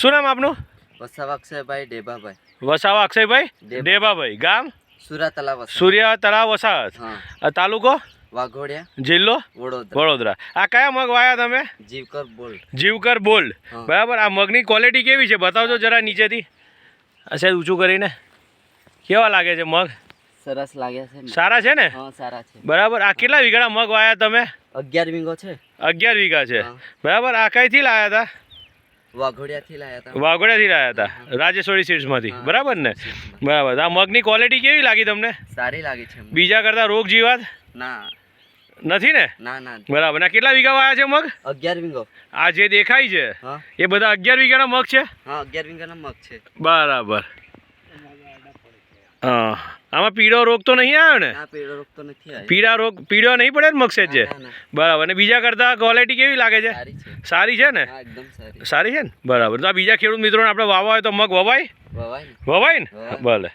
શું નામ આપનું? વસાવા અક્ષયભાઈ ડેબાભાઈ. વસાવા અક્ષયભાઈ? ડેબા. ડેબાભાઈ. ગામ? સુરા તળાવ. સૂર્ય તળાવ વસાવત તાલુકો? વાઘોડિયા. જિલ્લો? વડોદરા. વડોદરા. આ કયા મગ વાયા તમે? જીવકર બોલ્ડ જીવકર બોલ્ડ બરાબર. આ મગની ક્વોલિટી કેવી છે? બતાવજો જરા નીચેથી. સાહેબ ઊંચું કરીને. કેવા લાગે છે મગ? સરસ લાગ્યા છે સારા છે ને? સારા છે. બરાબર. આ કેટલા વીઘા મગ વાયા તમે? અગિયાર વીઘો છે. અગિયાર વીઘા છે. બરાબર. આ કઈથી લાયા હતા વાઘોડિયાથી લાયા હતા. વાઘોડિયાથી લાયા હતા? રાજેશ્વરી સીડ્સમાંથી બરાબર ને? બરાબર. આ મગની ક્વોલિટી કેવી લાગી તમને? સારી લાગી છે બીજા કરતાં રોગ જીવાત? ના. નથી ને? ના ના. બરાબર. ના કેટલા વીઘા વાયા છે મગ? અગિયાર વીઘો. આ જે દેખાય છે એ બધા અગિયાર વીઘાના મગ છે? હા અગિયાર વીંગાના મગ છે. બરાબર. હા. આમાં પીળો રોગ તો નહીં આવ્યો ને? ના રોગ તો નથી આવ્યો. પીળા રોગ પીળો નહીં પડે ને મગસેજ છે. બરાબર. અને બીજા કરતાં ક્વોલિટી કેવી લાગે છે? સારી છે. ને? સારી. છે ને? બરાબર. તો આ બીજા ખેડૂત મિત્રોને આપણે વાવવા હોય તો મગ વવાય? વવાય ને. ભલે.